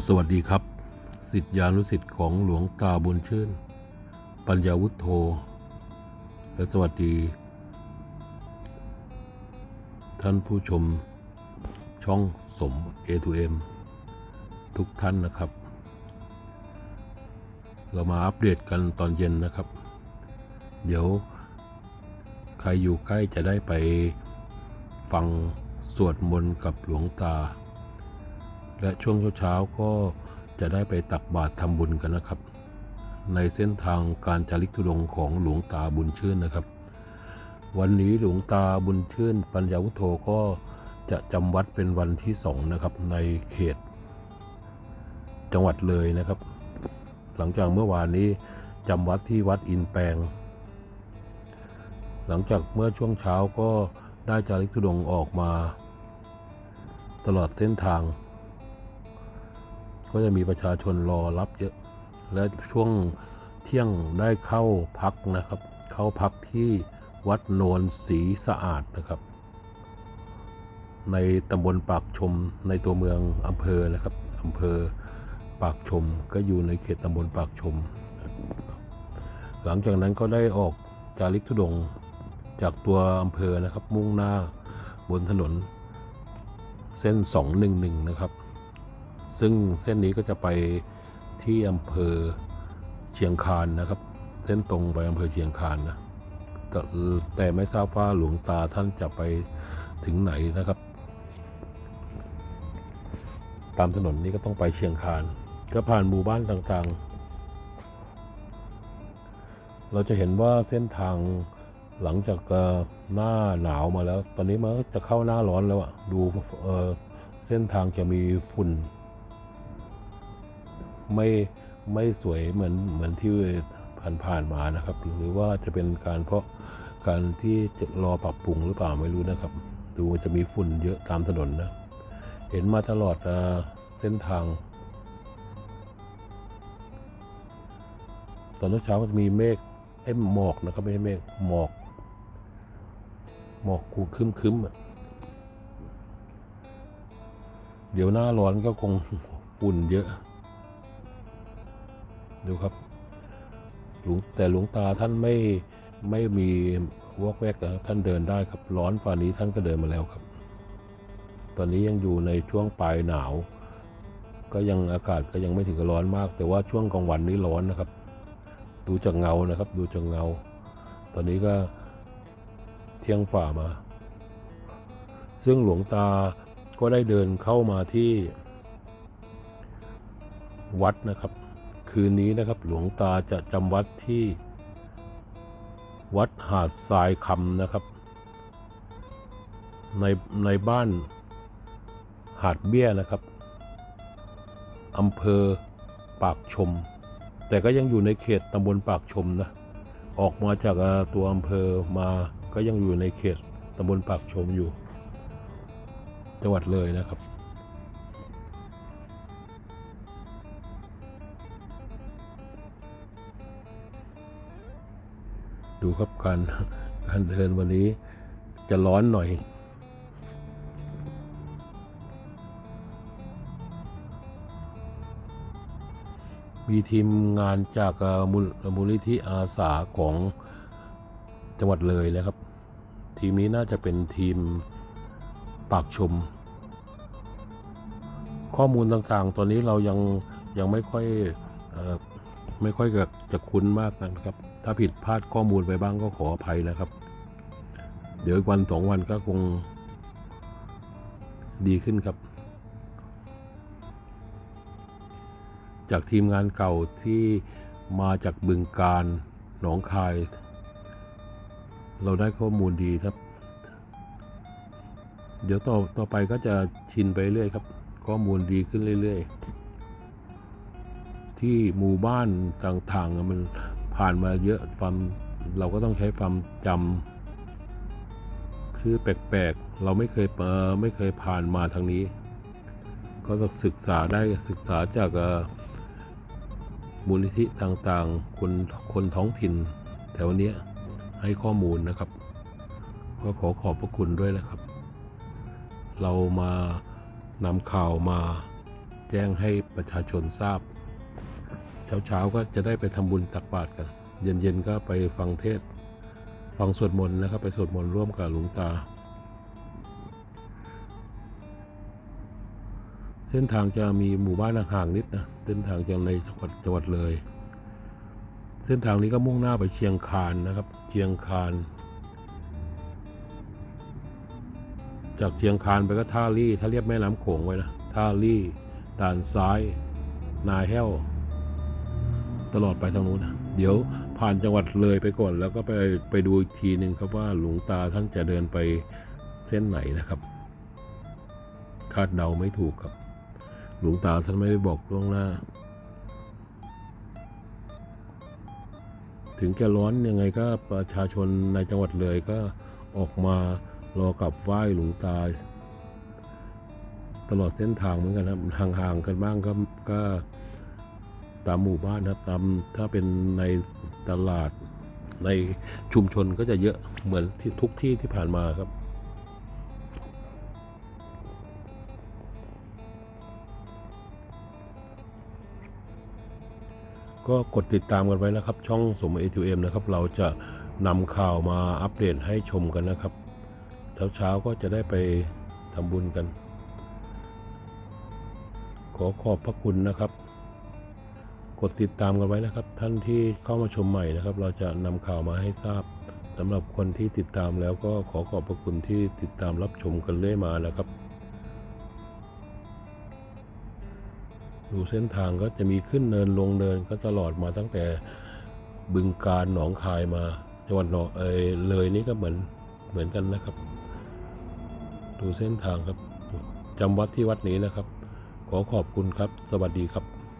สวัสดีครับ สิทธิานุสิทธิ์ของหลวงตาบุญชื่น ปัญญาวุฒโธ และสวัสดี ท่านผู้ชมช่องสม A2M ทุกท่านนะครับ เรามาอัปเดตกันตอนเย็นนะครับ เดี๋ยวใครอยู่ใกล้จะได้ไปฟังสวดมนต์กับหลวงตา และช่วงเช้าๆก็จะได้ไปตักบาตรทำบุญกันนะครับ ในเส้นทางการจาริกธุดงของหลวงตาบุญชื่นนะครับ วันนี้หลวงตาบุญชื่น ปัญญาวุโธก็จะจำวัดเป็นวันที่สองนะครับในเขต จังหวัดเลยนะครับ หลังจากเมื่อวานนี้จำวัดที่วัดอินแปลงหลังจากเมื่อช่วงเช้าก็ได้จาริกธุดงออกมา ตลอดเส้นทาง ก็จะมีประชาชนรอรับเยอะ และช่วงเที่ยงได้เข้าพักนะครับ เข้าพักที่วัดโนนศรีสะอาดนะครับ ในตำบลปากชมในตัวเมืองอำเภอนะครับอำเภอปากชมก็อยู่ในเขตตำบลปากชม หลังจากนั้นก็ได้ออกจาริกธุดงจากตัวอำเภอนะครับมุ่งหน้าบนถนนเส้น 211 นะครับ ซึ่งเส้นนี้ก็จะไปที่อำเภอเชียงคานนะครับ เส้นตรงไปอำเภอเชียงคานนะแต่แต่ไม่ทราบว่าหลวงตาท่านจะไปถึงไหนนะครับ ตามถนนนี้ก็ต้องไปเชียงคานก็ผ่านหมู่บ้านต่างๆ เราจะเห็นว่าเส้นทางหลังจากหน้าหนาวมาแล้ว ตอนนี้มันก็จะเข้าหน้าร้อนแล้วอะดูเอ่อเส้นทางจะมีฝุ่น ไม่ไม่สวยเหมือนเหมือนที่ผ่านๆมานะครับ หรือว่าจะเป็นการเพราะการที่จะรอปรับปรุงหรือเปล่าไม่รู้นะครับ ดูจะมีฝุ่นเยอะตามถนนนะ เห็นมาตลอดเส้นทาง ตอนเช้าก็จะมีเมฆเอ้หมอกนะครับไม่ใช่เมฆหมอก หมอกคูคึ้มคึมเดี๋ยวหน้าร้อนก็คงฝุ่นเยอะ ดูครับหลวงแต่หลวงตาท่านไม่ไม่มีวอกแวกนะท่านเดินได้ครับร้อนฝ่านี้ท่านก็เดินมาแล้วครับ ตอนนี้ยังอยู่ในช่วงปลายหนาว ก็ยังอากาศก็ยังไม่ถึงกับร้อนมาก แต่ว่าช่วงกลางวันนี้ร้อนนะครับ ดูจากเงานะครับ ดูจากเงา ตอนนี้ก็เที่ยงฝ่ามา ซึ่งหลวงตาก็ได้เดินเข้ามาที่วัดนะครับ คืนนี้นะครับ หลวงตาจะจำวัดที่วัดหาดทรายคำนะครับ ในในบ้านหาดเบี้ยนะครับอำเภอปากชม แต่ก็ยังอยู่ในเขตตำบลปากชมนะออกมาจากตัวอำเภอมาก็ยังอยู่ในเขตตำบลปากชมอยู่ จังหวัดเลยนะครับ ดูครับการการเดินวันนี้จะร้อนหน่อย มีทีมงานจากมูลมูลนิธิอาสาของจังหวัดเลยนะครับ ทีมนี้น่าจะเป็นทีมปากชม ข้อมูลต่างๆ ตอนนี้เรายังยังไม่ค่อยออไม่ค่อยจะจะคุ้นมากนะครับ ถ้าผิดพลาดข้อมูลไปบ้างก็ขออภัยนะครับ เดี๋ยวอีกวันสองวันก็คงดีขึ้นครับ จากทีมงานเก่าที่มาจากบึงการหนองคาย เราได้ข้อมูลดีครับ เดี๋ยวต่อต่อไปก็จะชินไปเรื่อยครับ ข้อมูลดีขึ้นเรื่อย ๆ ที่หมู่บ้านต่างๆมัน ผ่านมาเยอะความเราก็ต้องใช้ความจำชื่อแปลกๆ เราไม่เคยเอ่อไม่เคยผ่านมาทางนี้ ก็ต้องศึกษาได้ศึกษาจากมูลนิธิต่างๆ คนคนท้องถิ่นแถวเนี้ยให้ข้อมูลนะครับ ก็ขอขอบพระคุณด้วยนะครับ เรามานำข่าวมาแจ้งให้ประชาชนทราบ เช้าๆก็จะได้ไปทำบุญตักบาตรกัน เย็นๆก็ไปฟังเทศ ฟังสวดมนต์นะครับ ไปสวดมนต์ร่วมกับหลวงตา เส้นทางจะมีหมู่บ้านห่างๆนิดนะเส้นทางจะในจังหวัดจังหวัดเลย เส้นทางนี้ก็มุ่งหน้าไปเชียงคานนะครับ เชียงคานจากเชียงคานไปก็ท่าลี่ถ้าเรียบแม่น้ำโขงไว้นะท่าลี่ด่านซ้าย นาแห้ว ตลอดไปทางนู้นนะเดี๋ยวผ่านจังหวัดเลยไปก่อน แล้วก็ไปไปดูอีกทีหนึ่งครับว่าหลวงตาท่านจะเดินไปเส้นไหนนะครับ คาดเดาไม่ถูกครับ หลวงตาท่านไม่ได้บอกล่วงหน้า ถึงจะร้อนยังไงก็ประชาชนในจังหวัดเลยก็ออกมารอกับไหว้หลวงตาตลอดเส้นทางเหมือนกันครับห่างๆกันบ้างก็ก็ ตามหมู่บ้านนะครับตามถ้าเป็นในตลาดในชุมชนก็จะเยอะเหมือนที่ทุกที่ที่ผ่านมาครับ ก็กดติดตามกันไว้นะครับ ช่องสม ATM นะครับ เราจะนำข่าวมาอัปเดตให้ชมกันนะครับ เช้าๆก็จะได้ไปทำบุญกัน ขอขอบพระคุณนะครับ กดติดตามกันไว้นะครับ ท่านที่เข้ามาชมใหม่นะครับ เราจะนำข่าวมาให้ทราบสำหรับคนที่ติดตามแล้วก็ขอขอบพระคุณที่ติดตามรับชมกันเรื่อยมานะครับ ดูเส้นทางก็จะมีขึ้นเนินลงเนินก็ตลอดมาตั้งแต่บึงการหนองคายมาจังหวัดหนองเอยเลยนี่ก็เหมือนเหมือนกันนะครับ ดูเส้นทางครับจำวัดที่วัดนี้นะครับ ขอขอบคุณครับ สวัสดีครับ